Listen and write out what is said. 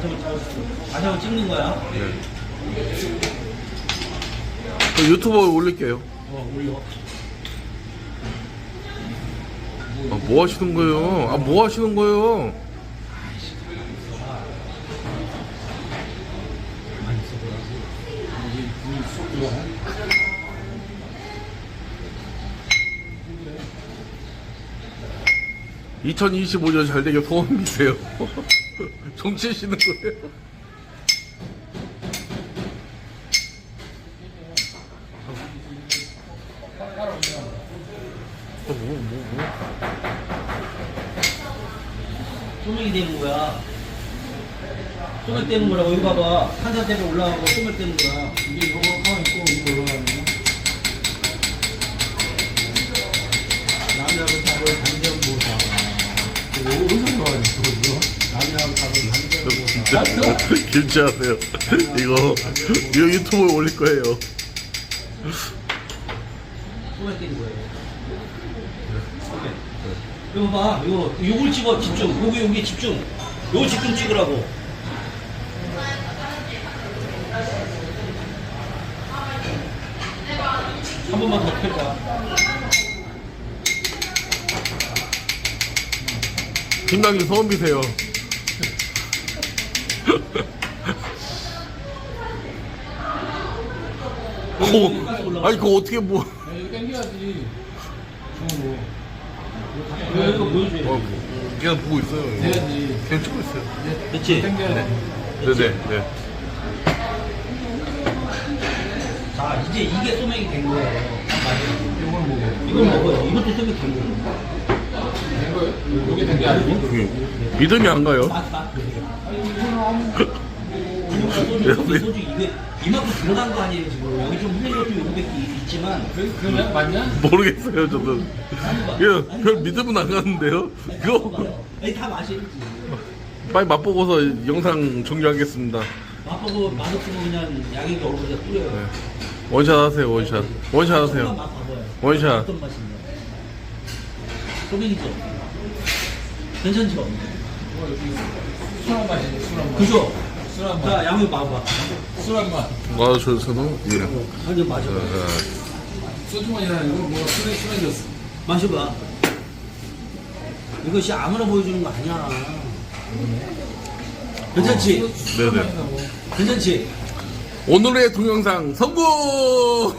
가져고 가져고 찍는 거야. 네. 저 유튜브에 올릴게요. 어 올려. 아, 뭐 하시는 거예요? 아, 뭐 하시는 거예요? 많이 써보라고. 2025년 잘 되게 소원 비세요. 정치시는 거예요? 소맥이 되는 거야. 소맥 되는 거라고 여기 봐봐. 한잔 때문에 올라가고 소맥 되는 거야. 이게 이거 가만 있고 이거 올라가는 거. 남자하고 잡을 단전보사. 이거 어디서 나와있어, 이거? 남자하고 잡을 단전보사. 진짜 김치하세요. 이거 이거 유튜브에 올릴 거예요. 소맥. 이거 봐. 이거 요걸 찍어 집중. 여기 여기 집중. 요거 집중 찍으라고. 한 번만 더 켤까? 팀장님 소원 비세요. 코, 아니 그거 어떻게 뭐? 야, 이거 당겨야지. 중으로. 이거 이거 보여줘야 어, 돼. 그냥 보고 있어요. 돼야지. 그냥 찍고 있어요. 됐지? 당겨야 돼. 네네. 네. 자, 이제 이게 소맥이 된 거예요. 이걸 먹어. 이걸 먹어요. 이것도 소맥 된 거예요. 된 거예요? 이게 된게 아니고? 그, 믿음이 안 가요. 맛, 맛. 소주, 소주, 소주 이게 이만큼 들어간 거 아니에요 지금 여기 좀 흘린 것도 요렇게 있지만 그, 그냥 맞냐? 모르겠어요, 저도. 이거 별 믿음은 안 가는데요. 이거 아니 다 맛있지 빨리 맛보고서 영상 종료하겠습니다. 맛보고 맛없으면 그냥 양에게 얼굴에 뿌려요 네. 원샷 하세요, 원샷. 원샷 조금만 하세요. 맛 봐봐요 원샷. 어떤 맛인가 소맥이죠 괜찮죠? 술한 맛이지, 술한 맛. 그죠? 술한 자 맛. 양을 봐봐 술한 맛. 아, 저, 저는, 예. 완전 마셔봐 아, 소주만이 아니고 뭐 술에 술해졌어. 마셔봐 이것이 아무나 보여주는 거 아니야 괜찮지? 네네. 괜찮지? 오늘의 동영상 성공!